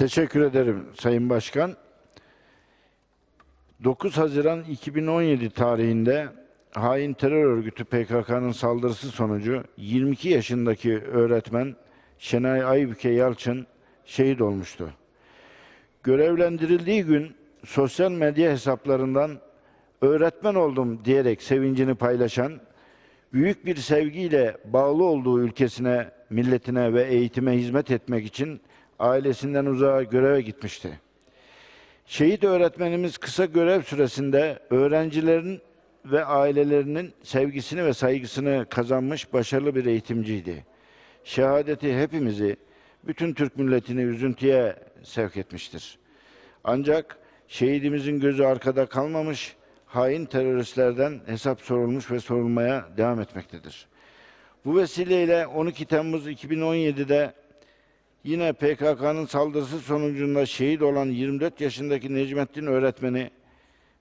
Teşekkür ederim Sayın Başkan. 9 Haziran 2017 tarihinde hain terör örgütü PKK'nın saldırısı sonucu 22 yaşındaki öğretmen Şenay Aybüke Yalçın şehit olmuştu. Görevlendirildiği gün sosyal medya hesaplarından öğretmen oldum diyerek sevincini paylaşan, büyük bir sevgiyle bağlı olduğu ülkesine, milletine ve eğitime hizmet etmek için ailesinden uzağa göreve gitmişti. Şehit öğretmenimiz kısa görev süresinde öğrencilerin ve ailelerinin sevgisini ve saygısını kazanmış başarılı bir eğitimciydi. Şehadeti hepimizi, bütün Türk milletini üzüntüye sevk etmiştir. Ancak şehidimizin gözü arkada kalmamış, hain teröristlerden hesap sorulmuş ve sorulmaya devam etmektedir. Bu vesileyle 12 Temmuz 2017'de yine PKK'nın saldırısı sonucunda şehit olan 24 yaşındaki Necmettin öğretmeni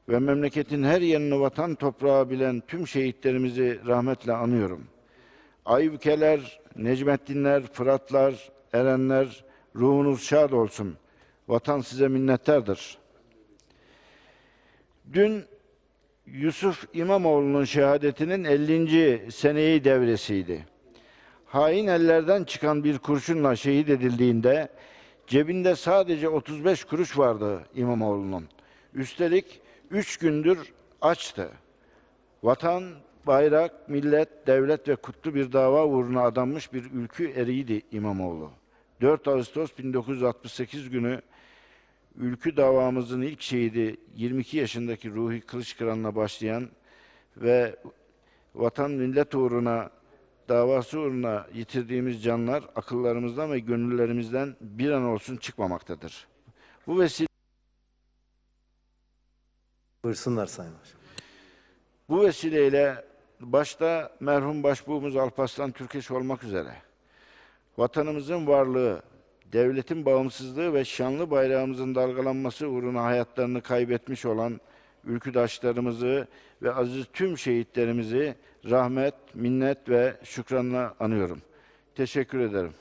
ve memleketin her yerini vatan toprağı bilen tüm şehitlerimizi rahmetle anıyorum. Aybükeler, Necmettinler, Fıratlar, Erenler, ruhunuz şad olsun. Vatan size minnettardır. Dün Yusuf İmamoğlu'nun şehadetinin 50. seneyi devresiydi. Hain ellerden çıkan bir kurşunla şehit edildiğinde cebinde sadece 35 kuruş vardı İmamoğlu'nun. Üstelik 3 gündür açtı. Vatan, bayrak, millet, devlet ve kutlu bir dava uğruna adanmış bir ülkü eriydi İmamoğlu. 4 Ağustos 1968 günü ülkü davamızın ilk şehidi 22 yaşındaki Ruhi Kılıçkıran'la başlayan ve vatan millet uğruna davası uğruna yitirdiğimiz canlar akıllarımızdan ve gönüllerimizden bir an olsun çıkmamaktadır. Bu vesile Buyursunlar Sayın Başkan. Bu vesileyle başta merhum başbuğumuz Alparslan Türkeş olmak üzere vatanımızın varlığı, devletin bağımsızlığı ve şanlı bayrağımızın dalgalanması uğruna hayatlarını kaybetmiş olan ülküdaşlarımızı ve aziz tüm şehitlerimizi rahmet, minnet ve şükranla anıyorum. Teşekkür ederim.